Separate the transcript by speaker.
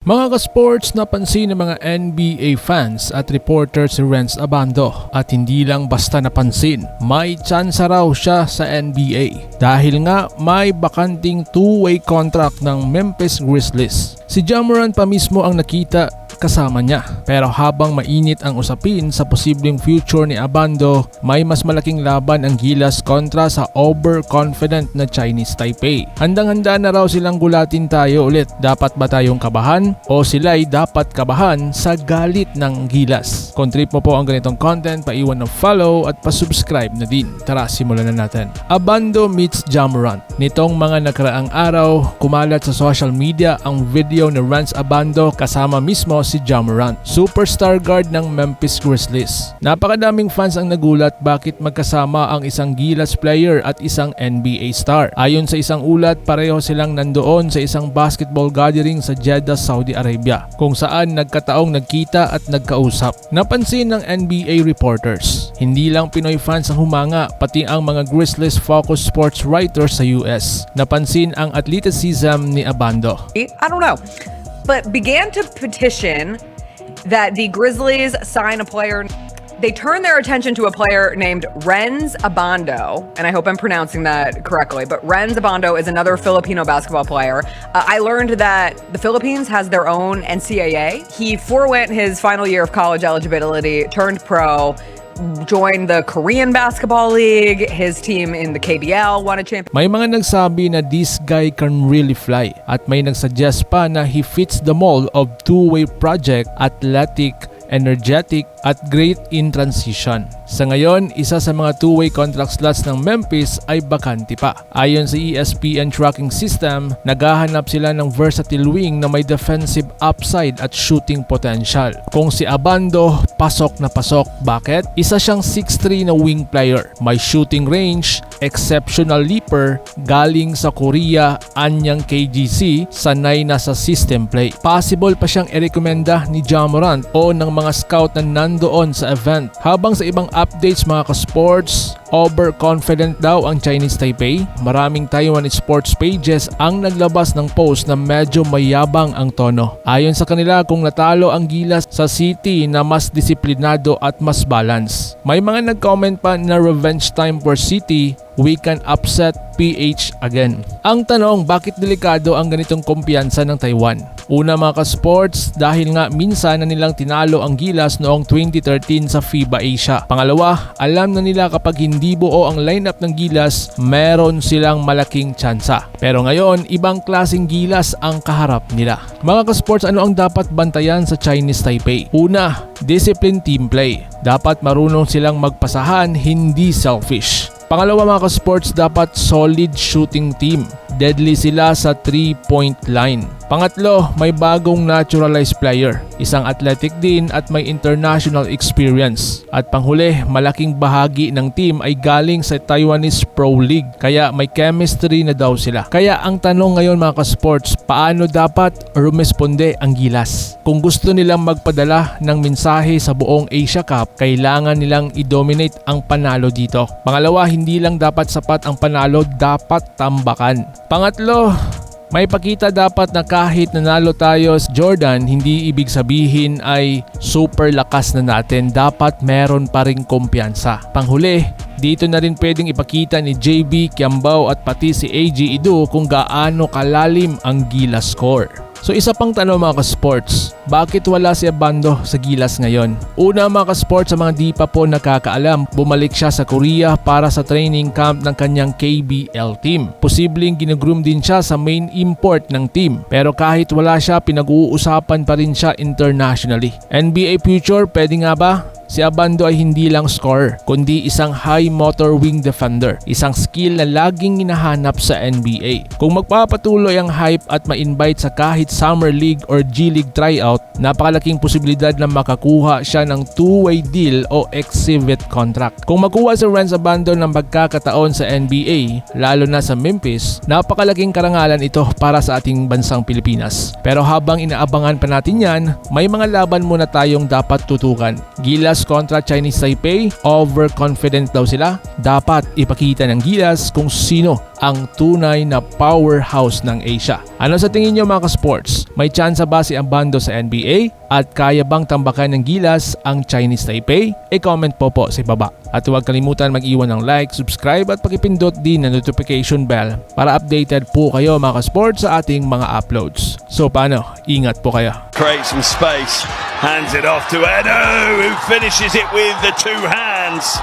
Speaker 1: Mga ka-sports, napansin ng mga NBA fans at reporters si Renz Abando at hindi lang basta napansin, may tsansa raw siya sa NBA dahil nga may bakanting two-way contract ng Memphis Grizzlies. Si Jamoran pa mismo ang nakita kasama niya. Pero habang mainit ang usapin sa posibleng future ni Abando, may mas malaking laban ang Gilas kontra sa overconfident na Chinese Taipei. Handang-handa na raw silang gulatin tayo ulit. Dapat ba tayong kabahan o sila'y dapat kabahan sa galit ng Gilas? Kung trip mo po ang ganitong content, paiwan ng follow at pasubscribe na din. Tara, simulan na natin. Abando meets Jamorant. Nitong mga nakaraang araw, kumalat sa social media ang video ni Rance Abando kasama mismo si Jamorant, superstar guard ng Memphis Grizzlies. Napakadaming fans ang nagulat bakit magkasama ang isang Gilas player at isang NBA star. Ayon sa isang ulat, pareho silang nandoon sa isang basketball gathering sa Jeddah, Saudi Arabia, kung saan nagkataong nagkita at nagkausap. Napansin ng NBA reporters, hindi lang Pinoy fans ang humanga, pati ang mga Grizzlies focused sports writers sa US. Napansin ang athleticism ni Abando.
Speaker 2: I don't know, but began to petition that the Grizzlies sign a player. They turned their attention to a player named Renz Abando, and I hope I'm pronouncing that correctly. But Renz Abando is another Filipino basketball player. Uh, I learned that the Philippines has their own NCAA. He forewent his final year of college eligibility, turned pro, joined the Korean Basketball League. His team in the KBL won a championship.
Speaker 1: May mga nagsabi na this guy can really fly at may nagsuggest pa na he fits the mold of two-way project, athletic, energetic at great in transition. Sa ngayon, isa sa mga two-way contract slots ng Memphis ay bakante pa. Ayon sa ESPN tracking system, naghahanap sila ng versatile wing na may defensive upside at shooting potential. Kung si Abando, pasok na pasok. Bakit? Isa siyang 6'3 na wing player. May shooting range, exceptional leaper, galing sa Korea, anyang KGC, sanay na sa system play. Possible pa siyang irekomenda ni Jamorant o ng mga scout na nandoon sa event. Habang sa ibang updates mga ka-sports, overconfident daw ang Chinese Taipei. Maraming Taiwanese sports pages ang naglabas ng post na medyo mayabang ang tono. Ayon sa kanila kung natalo ang Gilas sa City na mas disiplinado at mas balance. May mga nag-comment pa na revenge time for City we can upset PH again. Ang tanong, bakit delikado ang ganitong kumpiyansa ng Taiwan? Una mga ka-sports, dahil nga minsan na nilang tinalo ang Gilas noong 2013 sa FIBA Asia. Pangalawa, alam na nila kapag hindi buo ang lineup ng Gilas, meron silang malaking tsansa. Pero ngayon, ibang klaseng Gilas ang kaharap nila. Mga ka-sports, ano ang dapat bantayan sa Chinese Taipei? Una, discipline team play. Dapat marunong silang magpasahan, hindi selfish. Pangalawa mga ka-sports, dapat solid shooting team. Deadly sila sa 3-point line. Pangatlo, may bagong naturalized player. Isang athletic din at may international experience. At panghuli, malaking bahagi ng team ay galing sa Taiwanese Pro League. Kaya may chemistry na daw sila. Kaya ang tanong ngayon mga ka-sports, paano dapat rumesponde ang Gilas? Kung gusto nilang magpadala ng mensahe sa buong Asia Cup, kailangan nilang i-dominate ang panalo dito. Pangalawa, hindi lang dapat sapat ang panalo, dapat tambakan. Pangatlo, may pakita dapat na kahit nanalo tayo sa Jordan, hindi ibig sabihin ay super lakas na natin. Dapat meron pa rin kumpiyansa. Panghuli, dito na rin pwedeng ipakita ni JB Kiambao at pati si AG Ido kung gaano kalalim ang Gila score. So isa pang tanong mga ka-sports, bakit wala si Abando sa Gilas ngayon? Una mga ka-sports sa mga di pa po nakakaalam, bumalik siya sa Korea para sa training camp ng kanyang KBL team. Posibleng ginugroom din siya sa main import ng team. Pero kahit wala siya, pinag-uusapan pa rin siya internationally. NBA future, pwede nga ba? Si Abando ay hindi lang scorer, kundi isang high motor wing defender, isang skill na laging hinahanap sa NBA. Kung magpapatuloy ang hype at ma-invite sa kahit Summer League or G League tryout, napakalaking posibilidad na makakuha siya ng two-way deal o exhibit contract. Kung makuha si Renz Abando ng pagkakataon sa NBA, lalo na sa Memphis, napakalaking karangalan ito para sa ating bansang Pilipinas. Pero habang inaabangan pa natin yan, may mga laban muna tayong dapat tutukan. Gilas Gilas kontra Chinese Taipei, overconfident daw sila. Dapat ipakita ng Gilas kung sino ang tunay na powerhouse ng Asia. Ano sa tingin nyo mga ka-sports? May tsansa ba si Ambando sa NBA? At kaya bang tambakan ng Gilas ang Chinese Taipei? E-comment po po sa baba. At huwag kalimutan mag-iwan ng like, subscribe at pakipindot din ng notification bell para updated po kayo mga ka-sports sa ating mga uploads. So paano? Ingat po kayo.
Speaker 3: create some space. Hands it off to Edo, who finishes it with the two hands.